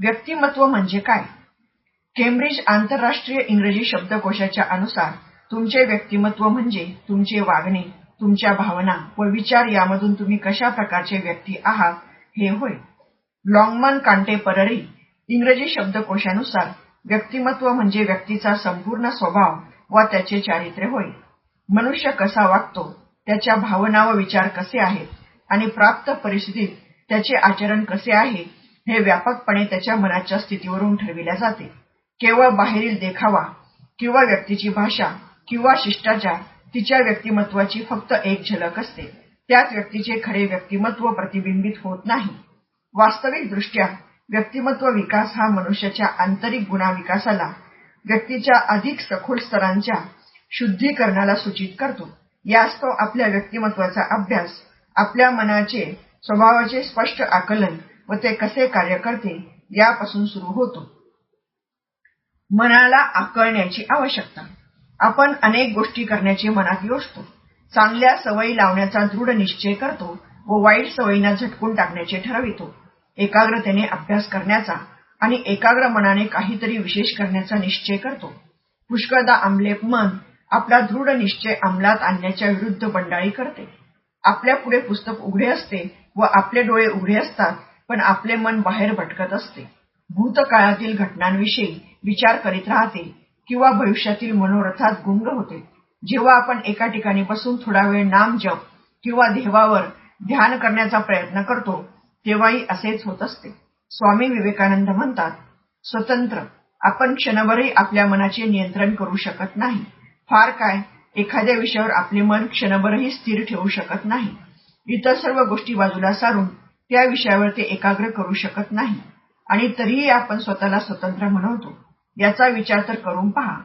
व्यक्तिमत्व म्हणजे काय? केम्ब्रिज आंतरराष्ट्रीय इंग्रजी शब्दकोशाच्या अनुसार तुमचे व्यक्तिमत्व म्हणजे तुमचे वागणे तुमच्या भावना व विचार यामधून तुम्ही कशा प्रकारचे व्यक्ती आहात हे होय. लॉंगमन कांटेपररी इंग्रजी शब्दकोशानुसार व्यक्तिमत्व म्हणजे व्यक्तीचा संपूर्ण स्वभाव व त्याचे चारित्र्य होय. मनुष्य कसा वागतो त्याच्या भावना व विचार कसे आहेत आणि प्राप्त परिस्थितीत त्याचे आचरण कसे आहे हे व्यापकपणे त्याच्या मनाच्या स्थितीवरून ठरविल्या जाते. केवळ बाहेरील देखावा किंवा व्यक्तीची भाषा किंवा शिष्टाचार तिच्या व्यक्तिमत्वाची फक्त एक झलक असते. त्यात व्यक्तीचे खरे व्यक्तिमत्व प्रतिबिंबित होत नाही. वास्तविक दृष्ट्या व्यक्तिमत्व विकास हा मनुष्याच्या आंतरिक गुणाविकासाला व्यक्तीच्या अधिक सखोल स्तरांच्या शुद्धीकरणाला सूचित करतो. यास तो आपल्या व्यक्तिमत्वाचा अभ्यास आपल्या मनाचे स्वभावाचे स्पष्ट आकलन व ते कसे कार्य करते यापासून सुरू होतो. मनाला आकळण्याची आवश्यकता. आपण अनेक गोष्टी करण्याचे मनात योजतो. चांगल्या सवयी लावण्याचा दृढ निश्चय करतो व वाईट सवयींना झटकून टाकण्याचे ठरवितो. एकाग्रतेने अभ्यास करण्याचा आणि एकाग्र मनाने काहीतरी विशेष करण्याचा निश्चय करतो. पुष्कळदा आमले मन आपला दृढ निश्चय अंमलात आणण्याच्या विरुद्ध बंडाळी करते. आपल्या पुढे पुस्तक उघडे असते व आपले डोळे उघडे असतात पण आपले मन बाहेर भटकत असते. भूतकाळातील घटनांविषयी विचार करीत राहते किंवा भविष्यातील मनोरथात गुंग होते. जेव्हा आपण एका ठिकाणी बसून थोडा वेळ नाम जप किंवा देवावर ध्यान करण्याचा प्रयत्न करतो तेव्हाही असेच होत असते. स्वामी विवेकानंद म्हणतात स्वतंत्र आपण क्षणभरही आपल्या मनाचे नियंत्रण करू शकत नाही. फार काय एखाद्या विषयावर आपले मन क्षणभरही स्थिर ठेवू शकत नाही. इतर सर्व गोष्टी बाजूला सारून त्या विषयावर ते एकाग्र करू शकत नाही. आणि तरीही आपण स्वतःला स्वतंत्र म्हणवतो. याचा विचार तर करून पहा.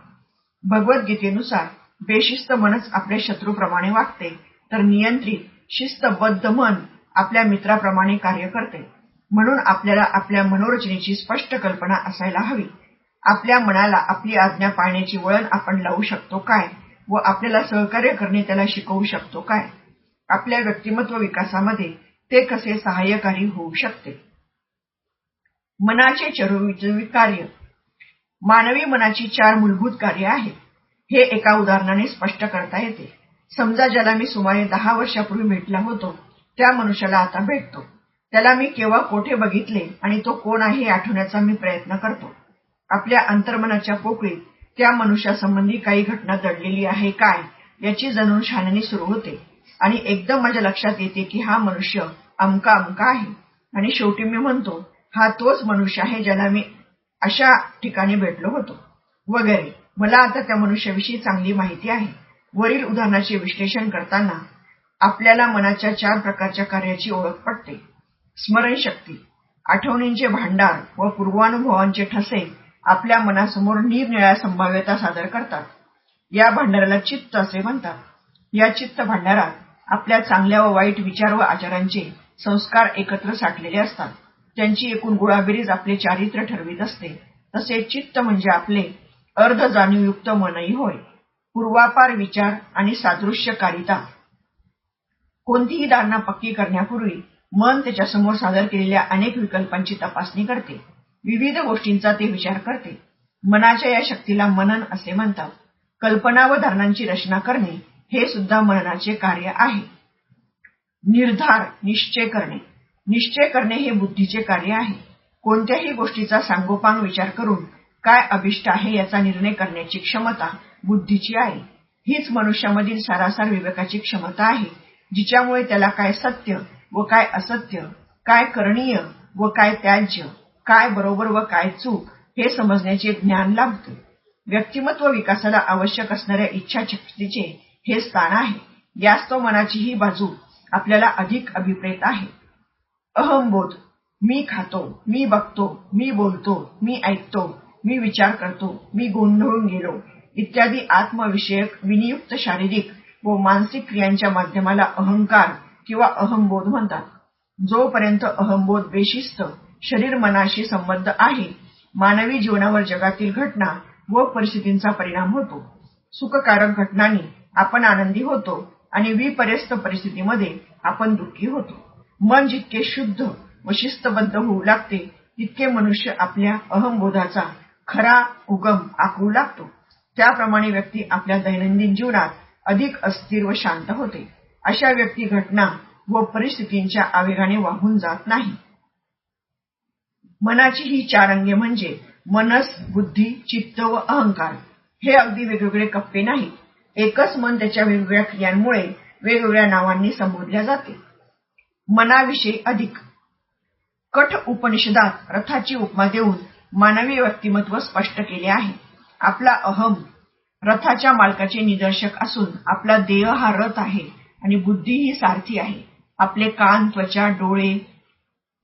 भगवद्गीतेनुसार बेशिस्त मनच आपल्या शत्रूप्रमाणे वागते तर नियंत्रित शिस्तबद्ध मन आपल्या मित्राप्रमाणे कार्य करते. म्हणून आपल्याला आपल्या मनोरचनेची स्पष्ट कल्पना असायला हवी. आपल्या मनाला आपली आज्ञा पाळण्याची वळण आपण लावू शकतो काय? व आपल्याला सहकार्य करणे त्याला शिकवू शकतो काय? आपल्या व्यक्तिमत्व विकासामध्ये ते कसे सहाय्यकारी होऊ शकते? मनाचे चरुविजवी कार्य. मानवी मनाची चार मूलभूत कार्य आहेत. हे एका उदाहरणाने स्पष्ट करता येते. समजा ज्याला मी सुमारे दहा वर्षापूर्वी भेटला होतो त्या मनुष्याला आता भेटतो. त्याला मी केव्हा कोठे बघितले आणि तो कोण आहे हे आठवण्याचा मी प्रयत्न करतो. आपल्या अंतर्मनाच्या पोकळीत त्या मनुष्यासंबंधी काही घटना दडलेली आहे काय याची जणून छाननी सुरू होते. आणि एकदम माझ्या लक्षात येते की हा मनुष्य अमका अमका आहे. आणि शेवटी मी म्हणतो हा तोच मनुष्य आहे ज्याला मी अशा ठिकाणी भेटलो होतो. वगैरे. मला आता त्या मनुष्याविषयी चांगली माहिती आहे. वरील उदाहरणाचे विश्लेषण करताना आपल्याला मनाच्या चार प्रकारच्या कार्याची ओळख पडते स्मरणशक्ती आठवणींचे भांडार व पूर्वानुभवांचे ठसे आपल्या मनासमोर निरनिळ्या संभाव्यता सादर करतात. या भांडाराला चित्त असे म्हणतात. या चित्त भांडारात आपल्या चांगल्या व वाईट विचार व आचारांचे संस्कार एकत्र साठलेले असतात. त्यांची एकूण गुळाबेरीज आपले चारित्र्य ठरवित असते तसे चित्त म्हणजे आपले अर्ध जाणीवयुक्त मनही होय. पूर्वापार विचार आणि सादृश्यकारिता. कोणतीही धारणा पक्की करण्यापूर्वी मन त्याच्यासमोर सादर केलेल्या अनेक विकल्पांची तपासणी करते. विविध गोष्टींचा ते विचार करते. मनाच्या या शक्तीला मनन असे म्हणतात. कल्पना व धारणांची रचना करणे हे सुद्धा मननाचे कार्य आहे. निर्धार निश्चय करणे. निश्चय करणे हे बुद्धीचे कार्य आहे. कोणत्याही गोष्टीचा सांगोपांग विचार करून काय अभिष्ट आहे याचा निर्णय करण्याची क्षमता बुद्धीची आहे. हीच मनुष्यामधील सारासार विवेकाची क्षमता आहे जिच्यामुळे त्याला काय सत्य व काय असत्य काय करणीय व काय त्याज्य काय बरोबर व काय चूक हे समजण्याचे ज्ञान लाभते. व्यक्तिमत्व विकासाला आवश्यक असणाऱ्या इच्छाशक्तीचे हे स्थान आहे. याच तो मनाची ही बाजू आपल्याला अधिक अभिप्रेत आहे. अहमबोध मी खातो मी बघतो मी बोलतो मी ऐकतो मी विचार करतो मी गोंधळून गेलो इत्यादी आत्मविषयक विनियुक्त शारीरिक व मानसिक क्रियांच्या माध्यमाला अहंकार किंवा अहमबोध म्हणतात. जोपर्यंत अहमबोध बेशिस्त शरीर मनाशी संबद्ध आहे मानवी जीवनावर जगातील घटना व परिस्थितींचा परिणाम होतो. सुखकारक घटनांनी आपण आनंदी होतो आणि विपर्यस्त परिस्थितीमध्ये आपण दुःखी होतो. मन जितके शुद्ध व शिस्तबद्ध होऊ लागते तितके मनुष्य आपल्या अहंबोधाचा खरा उगम आखू लागतो. त्याप्रमाणे व्यक्ती आपल्या दैनंदिन जीवनात अधिक अस्थिर व शांत होते. अशा व्यक्ती घटना व परिस्थितींच्या आवेगाने वाहून जात नाही. मनाची ही चार अंगे म्हणजे मनस बुद्धी चित्त व अहंकार हे अगदी वेगवेगळे कप्पे नाही एकच मन त्याच्या वेगवेगळ्या क्रियांमुळे वेगवेगळ्या नावांनी संबोधल्या जाते. मनाविषयी अधिक. कठ उपनिषदात रथाची उपमा देऊन मानवी व्यक्तिमत्व स्पष्ट केले आहे. आपला अहम रथाच्या मालकाचे निदर्शक असून आपला देह हा रथ आहे आणि बुद्धी ही सारथी आहे. आपले कान त्वचा डोळे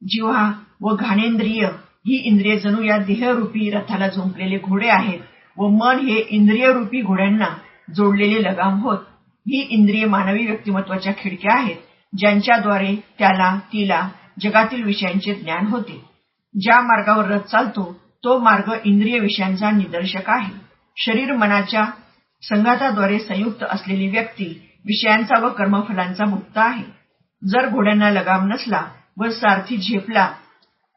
जिव्हा व घाणेंद्रिय ही इंद्रिय जणू या देहरूपी रथाला झोंपलेले घोडे आहेत व मन हे इंद्रियरूपी घोड्यांना जोडलेले लगाम होत. ही इंद्रिय मानवी व्यक्तिमत्वाच्या खिडक्या आहेत ज्यांच्याद्वारे त्याला तिला जगातील विषयांचे ज्ञान होते. ज्या मार्गावर रथ चालतो तो मार्ग इंद्रिय विषयांचा निदर्शक आहे. शरीर मनाच्या संघाताद्वारे संयुक्त असलेली व्यक्ती विषयांचा व कर्मफलांचा मुक्त आहे. जर घोड्यांना लगाम नसला व सारथी झेपला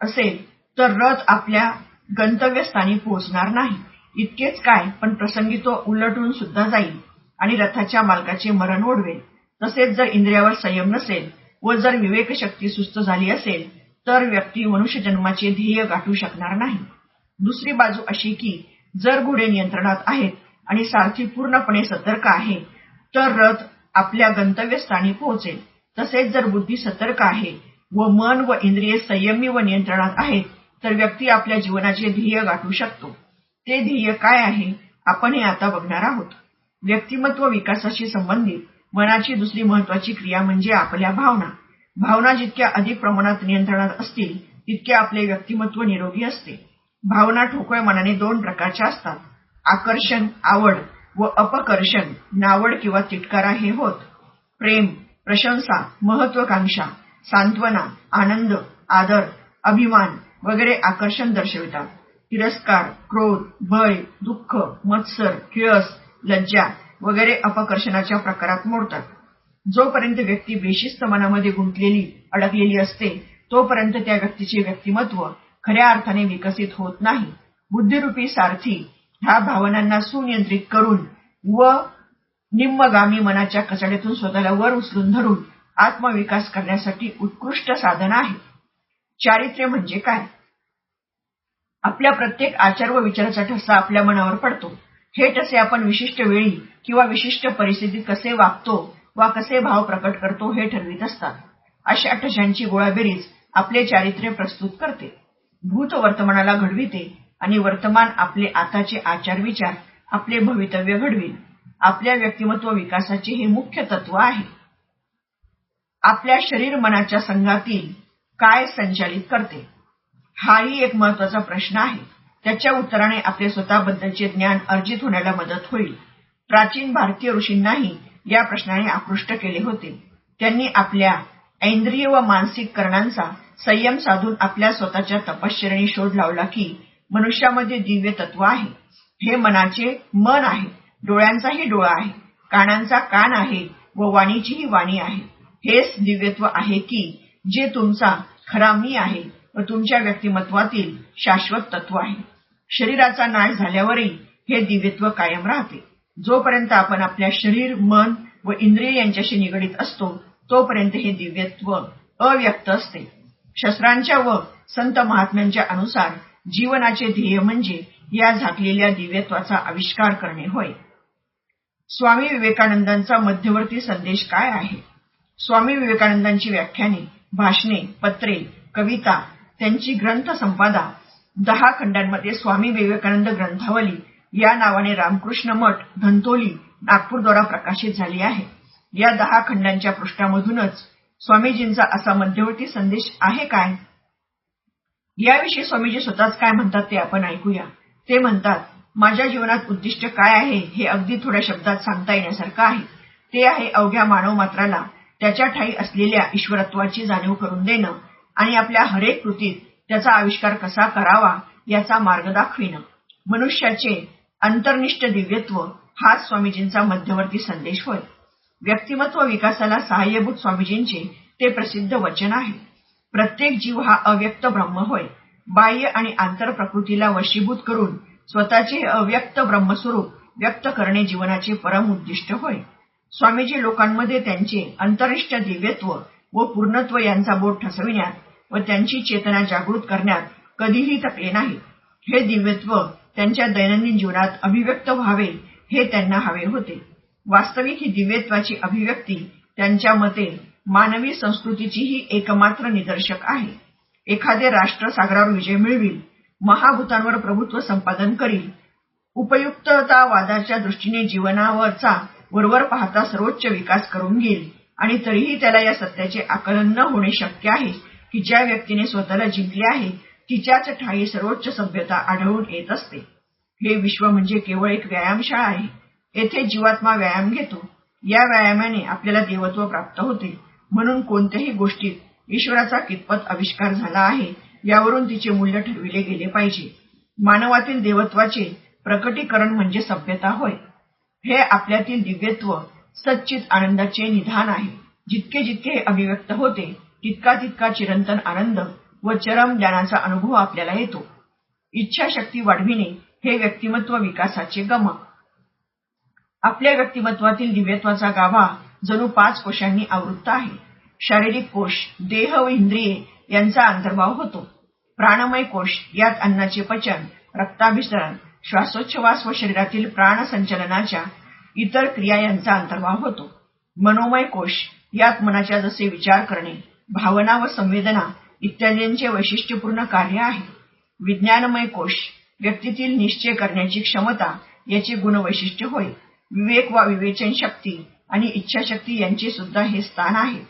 असेल तर रथ आपल्या गंतव्यस्थानी पोहोचणार नाही. इतकेच काय पण प्रसंगी तो उलटून सुद्धा जाईल आणि रथाच्या मालकाचे मरण ओढवेल. तसेच जर इंद्रियावर संयम नसेल व जर विवेकशक्ती सुस्त झाली असेल तर व्यक्ती मनुष्य जन्माचे ध्येय गाठू शकणार नाही. दुसरी बाजू अशी की जर घोडे नियंत्रणात आहेत आणि सारथी पूर्णपणे सतर्क आहे तर रथ आपल्या गंतव्यस्थानी पोहोचेल. तसेच जर बुद्धी सतर्क आहे व मन व इंद्रिये संयमी व नियंत्रणात आहेत तर व्यक्ती आपल्या जीवनाचे ध्येय गाठू शकतो. ते ध्येय काय आहे आपण हे आता बघणार आहोत. व्यक्तिमत्व विकासाशी संबंधित मनाची दुसरी महत्वाची क्रिया म्हणजे आपल्या भावना. भावना जितक्या अधिक प्रमाणात नियंत्रणात असतील तितके आपले व्यक्तिमत्व निरोगी असते. भावना ठोकळ मनाने दोन प्रकारच्या असतात. आकर्षण आवड व अपकर्षण नावड किंवा तिटकारा हे होत. प्रेम प्रशंसा महत्वाकांक्षा सांत्वना आनंद आदर अभिमान वगैरे आकर्षण दर्शवितात. तिरस्कार क्रोध भय दुःख मत्सर किळस लज्जा वगैरे अपकर्षणाच्या प्रकारात मोडतात. जोपर्यंत व्यक्ती बेशिस्त मनामध्ये गुंतलेली अडकलेली असते तोपर्यंत त्या व्यक्तीचे व्यक्तिमत्व खऱ्या अर्थाने विकसित होत नाही. बुद्धिरूपी सारथी ह्या भावनांना सुनियंत्रित करून व निम्मगामी मनाच्या कचड्यातून स्वतःला वर उचलून धरून आत्मविकास करण्यासाठी उत्कृष्ट साधन आहे. चारित्र्य म्हणजे काय? आपल्या प्रत्येक आचार व विचाराचा ठसा आपल्या मनावर पडतो. हे ठसे आपण विशिष्ट वेळी किंवा विशिष्ट परिस्थितीत कसे वागतो वा कसे भाव प्रकट करतो हे ठरवित असतात. अशा ठशांची गोळाबेरीज आपले चारित्र्य प्रस्तुत करते. भूत वर्तमानाला घडविते आणि वर्तमान आपले आताचे आचार विचार आपले भवितव्य घडविल. आपल्या व्यक्तिमत्व विकासाचे हे मुख्य तत्व आहे. आपल्या शरीर मनाच्या संघातील काय संचालित करते? हाही एक महत्त्वाचा प्रश्न आहे. त्याच्या उत्तराने आपले स्वतःबद्दलचे ज्ञान अर्जित होण्याला मदत होईल. प्राचीन भारतीय ऋषींनाही या प्रश्नाने आकृष्ट केले होते. त्यांनी आपल्या ऐंद्रिय व मानसिक करणांचा संयम साधून आपल्या स्वतःच्या तपश्चरणी शोध लावला की मनुष्यामध्ये दिव्य तत्व आहे. हे मनाचे मन आहे. डोळ्यांचाही डोळा आहे. कानांचा कान आहे. व वाणीचीही वाणी आहे. हेच दिव्यत्व आहे की जे तुमचा खरा मी आहे. व तुमच्या व्यक्तिमत्वातील शाश्वत तत्व आहे. शरीराचा नाश झाल्यावरही हे दिव्यत्व कायम राहते. जोपर्यंत आपण आपल्या शरीर मन व इंद्रिय यांच्याशी निगडीत असतो तोपर्यंत हे दिव्यत्व अव्यक्त असते. शस्त्रांच्या व संत महात्म्यांच्या अनुसार जीवनाचे ध्येय म्हणजे या झाकलेल्या दिव्यत्वाचा आविष्कार करणे होय. स्वामी विवेकानंदांचा मध्यवर्ती संदेश काय आहे? स्वामी विवेकानंदांची व्याख्याने भाषणे पत्रे कविता त्यांची ग्रंथ संपादा. दहा खंडांमध्ये स्वामी विवेकानंद ग्रंथावली. या नावाने रामकृष्ण मठ धंतोली नागपूरद्वारा प्रकाशित झाली आहे. या दहा खंडांच्या पृष्ठामधूनच स्वामीजींचा असा मध्यवर्ती संदेश आहे काय? याविषयी स्वामीजी स्वतःच काय म्हणतात ते आपण ऐकूया. ते म्हणतात माझ्या जीवनात उद्दिष्ट काय आहे हे अगदी थोड्या शब्दात सांगता येण्यासारखं आहे. ते आहे अवघ्या मानव मात्राला त्याच्या ठाई असलेल्या ईश्वरत्वाची जाणीव करून देणं. आणि आपल्या हरेक कृतीत त्याचा आविष्कार कसा करावा याचा मार्ग दाखविणं. मनुष्याचे अंतर्निष्ठ दिव्यत्व हाच स्वामीजींचा मध्यवर्ती संदेश होय. व्यक्तिमत्व विकासाला सहाय्यभूत स्वामीजींचे ते प्रसिद्ध वचन आहे. प्रत्येक जीव हा अव्यक्त ब्रह्म होय. बाह्य आणि आंतर प्रकृतीला वशीभूत करून स्वतःचे अव्यक्त ब्रह्मस्वरूप व्यक्त करणे जीवनाचे परम उद्दिष्ट होय. स्वामीजी लोकांमध्ये त्यांचे अंतरिष्ठ दिव्यत्व व पूर्णत्व यांचा बोध ठसविण्यात व त्यांची चेतना जागृत करण्यात कधीही थकले नाही. हे दिव्यत्व त्यांच्या दैनंदिन जीवनात अभिव्यक्त व्हावे हे त्यांना हवे होते. वास्तविक ही दिव्यत्वाची अभिव्यक्ती त्यांच्या मते मानवी संस्कृतीचीही एकमात्र निदर्शक आहे. एखादे राष्ट्र सागरावर विजय मिळविल महाभूतांवर प्रभुत्व संपादन करील उपयुक्ततावादाच्या दृष्टीने जीवनावरचा वरवर पाहता सर्वोच्च विकास करून घेईल आणि तरीही त्याला या सत्याचे आकलन न होणे शक्य आहे की ज्या व्यक्तीने स्वतःला जिंकले आहे तिच्याच ठाई सर्वोच्च सभ्यता आढळून येत असते. हे विश्व म्हणजे केवळ एक व्यायामशाळा आहे. येथे जीवात्मा व्यायाम घेतो. या व्यायामाने आपल्याला देवत्व प्राप्त होते. म्हणून कोणत्याही गोष्टीत ईश्वराचा कितपत आविष्कार झाला आहे यावरून तिचे मूल्य ठरविले गेले पाहिजे. मानवातील देवत्वाचे प्रकटीकरण म्हणजे सभ्यता होय. हे आपल्यातील दिव्यत्व सच्चित आनंदाचे निधान आहे. जितके जितके हे अभिव्यक्त होते तितका तितका चिरंतन आनंद व चरम ज्ञानाचा अनुभव आपल्याला येतो. इच्छाशक्ती वाढविणे हे व्यक्तिमत्व विकासाचे गमक. आपल्या व्यक्तिमत्वातील दिव्यत्वाचा गाभा जणू पाच कोशांनी आवृत्त आहे. शारीरिक कोश देह व इंद्रिये यांचा अंतर्भाव होतो. प्राणमय कोश यात अन्नाचे पचन रक्ताभिसरण श्वासोच्छवास व शरीरातील प्राणसंचलनाच्या इतर क्रिया यांचा अंतर्भाव होतो. मनोमय कोश यात मनाच्या जसे विचार करणे भावना व संवेदना इत्यादींचे वैशिष्ट्यपूर्ण कार्य आहे. विज्ञानमय कोश व्यक्तीतील निश्चय करण्याची क्षमता याचे गुणवैशिष्ट्य होय. विवेक वा विवेचन शक्ती आणि इच्छाशक्ती यांचे सुद्धा हे स्थान आहे.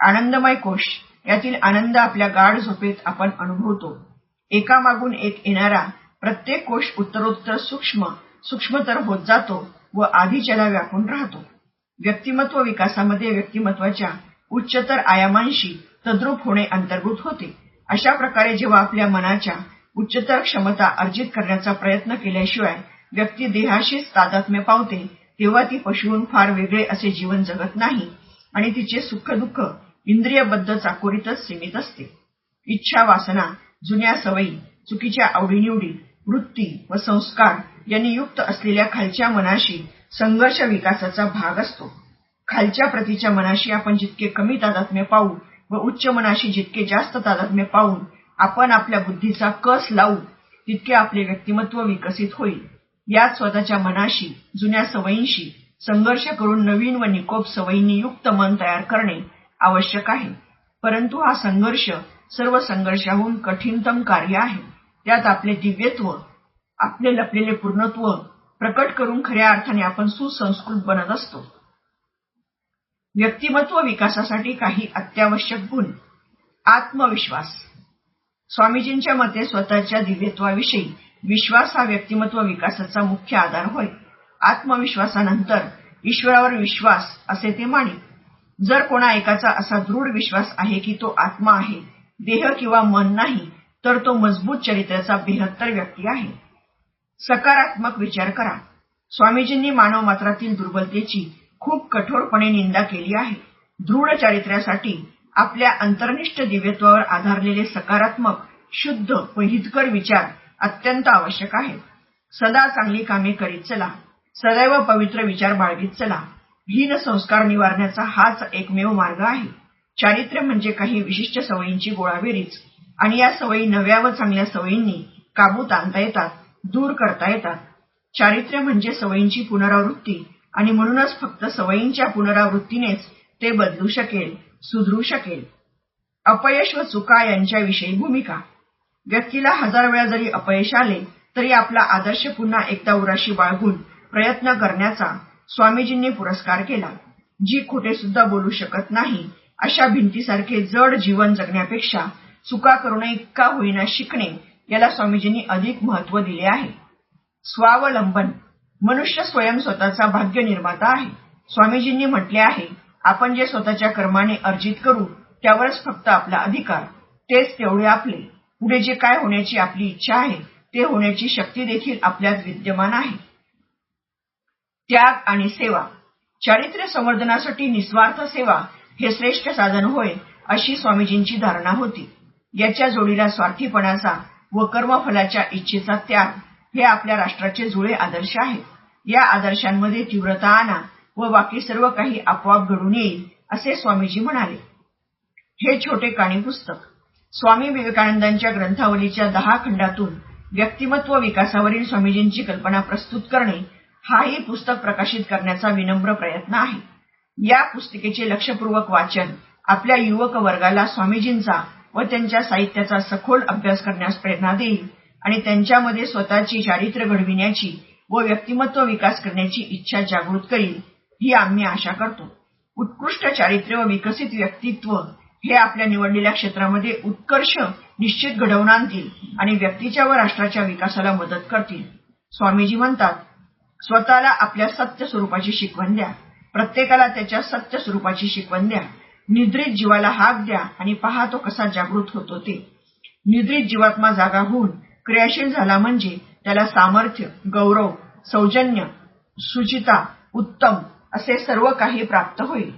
आनंदमय कोश यातील आनंद आपल्या गाढ झोपेत आपण अनुभवतो. एकामागून एक येणारा प्रत्येक कोश उत्तरोत्तर सूक्ष्म सूक्ष्मतर होत जातो. व आधीच्याला व्यापून राहतो. व्यक्तिमत्व विकासामध्ये व्यक्तिमत्वाच्या उच्चतर आयामांशी तद्रूप होणे अंतर्भूत होते. अशा प्रकारे जेव्हा आपल्या मनाच्या उच्चतर क्षमता अर्जित करण्याचा प्रयत्न केल्याशिवाय व्यक्ती देहाशीच तादात्म्य पावते तेव्हा ती पशुहून फार वेगळे असे जीवन जगत नाही आणि तिचे सुख दुःख इंद्रियबद्ध चाकोरीतच सीमित असते. इच्छा वासना जुन्या सवयी चुकीच्या आवडीनिवडी वृत्ती व संस्कार यांनी युक्त असलेल्या खालच्या मनाशी संघर्ष विकासाचा भाग असतो. खालच्या प्रतीच्या मनाशी आपण जितके कमी तादात्म्य पाहू व उच्च मनाशी जितके जास्त तादात्म्य पाहून आपण आपल्या बुद्धीचा कस लावू तितके आपले व्यक्तिमत्व विकसित होईल. यात स्वतःच्या मनाशी जुन्या सवयींशी संघर्ष करून नवीन व निकोप सवयींनी युक्त मन तयार करणे आवश्यक आहे. परंतु हा संघर्ष सर्व संघर्षाहून कठीणतम कार्य आहे. त्यात आपले दिव्यत्व आपले लपलेले पूर्णत्व प्रकट करून खऱ्या अर्थाने आपण सुसंस्कृत बनत असतो. व्यक्तिमत्व विकासासाठी काही अत्यावश्यक गुण. आत्मविश्वास. स्वामीजींच्या मते स्वतःच्या दिव्यत्वाविषयी विश्वास हा व्यक्तिमत्व विकासाचा मुख्य आधार होय. आत्मविश्वासानंतर ईश्वरावर विश्वास असे ते माने. जर कोणा एकाचा असा दृढ विश्वास आहे की तो आत्मा आहे देह किंवा मन नाही तर तो मजबूत चरित्राचा बेहत्तर व्यक्ती आहे. सकारात्मक विचार करा. स्वामीजींनी मानव मात्रातील दुर्बलतेची खूप कठोरपणे निंदा केली आहे. दृढ चारित्र्यासाठी आपल्या अंतर्निष्ठ दिव्यत्वावर आधारलेले सकारात्मक शुद्ध व हितकर विचार अत्यंत आवश्यक आहे सदा चांगली कामे करीत चला. सदैव पवित्र विचार बाळगीत चला. हीन संस्कार निवारण्याचा हाच एकमेव मार्ग आहे. चारित्र्य म्हणजे काही विशिष्ट सवयींची गोळाबेरीज आणि या सवयी नव्या व चांगल्या सवयींनी काबूत आणता येतात. दूर करता येतात. चारित्र्य म्हणजे सवयींची पुनरावृत्ती आणि म्हणूनच फक्त सवयींच्या पुनरावृत्तीनेच ते बदलू शकेल सुधरू शकेल. अपयश व चुका यांच्याविषयी भूमिका. व्यक्तीला हजार वेळा जरी अपयश आले तरी आपला आदर्श पुन्हा एकदा उराशी बाळगून प्रयत्न करण्याचा स्वामीजींनी पुरस्कार केला. जी खोटे सुद्धा बोलू शकत नाही अशा भिंतीसारखे जड जीवन जगण्यापेक्षा चुका करू इतका होईना शिकणे याला स्वामीजींनी अधिक महत्त्व दिले आहे. स्वावलंबन मनुष्य स्वयं स्वतःचा भाग्य निर्माता आहे. स्वामीजींनी म्हटले आहे आपण जे स्वतःच्या कर्माने अर्जित करू त्यावरच फक्त आपला अधिकार. तेच तेवढे आपले. पुढे जे काय होण्याची आपली इच्छा आहे ते होण्याची शक्ती देखील आपल्यात विद्यमान आहे. त्याग आणि सेवा. चारित्र्य संवर्धनासाठी निस्वार्थ सेवा हे श्रेष्ठ साधन होय अशी स्वामीजींची धारणा होती. याच्या जोडीला स्वार्थीपणाचा व कर्मफलाच्या इच्छेचा त्याग हे आपल्या राष्ट्राचे जुळे आदर्श आहेत या आदर्शांमध्ये तीव्रता आणा व बाकी सर्व काही आपोआप घडून येईल असे स्वामीजी म्हणाले. हे छोटे काणी पुस्तक. स्वामी विवेकानंदांच्या ग्रंथावलीच्या दहा खंडातून व्यक्तिमत्व विकासावरील स्वामीजींची कल्पना प्रस्तुत करणे हाही पुस्तक प्रकाशित करण्याचा विनम्र प्रयत्न आहे. या पुस्तिकेचे लक्षपूर्वक वाचन आपल्या युवक वर्गाला स्वामीजींचा व त्यांच्या साहित्याचा सखोल अभ्यास करण्यास प्रेरणा देईल आणि त्यांच्यामध्ये स्वतःची चारित्र्य घडविण्याची व व्यक्तिमत्व विकास करण्याची इच्छा जागृत करील ही आम्ही आशा करतो. उत्कृष्ट चारित्र्य व विकसित व्यक्तित्व हे आपल्या निवडलेल्या क्षेत्रामध्ये उत्कर्ष निश्चित घडवून आणतील आणि व्यक्तीच्या व राष्ट्राच्या विकासाला मदत करतील. स्वामीजी म्हणतात स्वतःला आपल्या सत्य स्वरूपाची शिकवण द्या. प्रत्येकाला त्याच्या सत्य स्वरूपाची शिकवण द्या. निद्रित जीवाला हाक द्या आणि पहा तो कसा जागृत होतो ते. निद्रित जीवात्मा जागा होऊन क्रियाशील झाला म्हणजे त्याला सामर्थ्य गौरव सौजन्य सुचिता उत्तम असे सर्व काही प्राप्त होईल.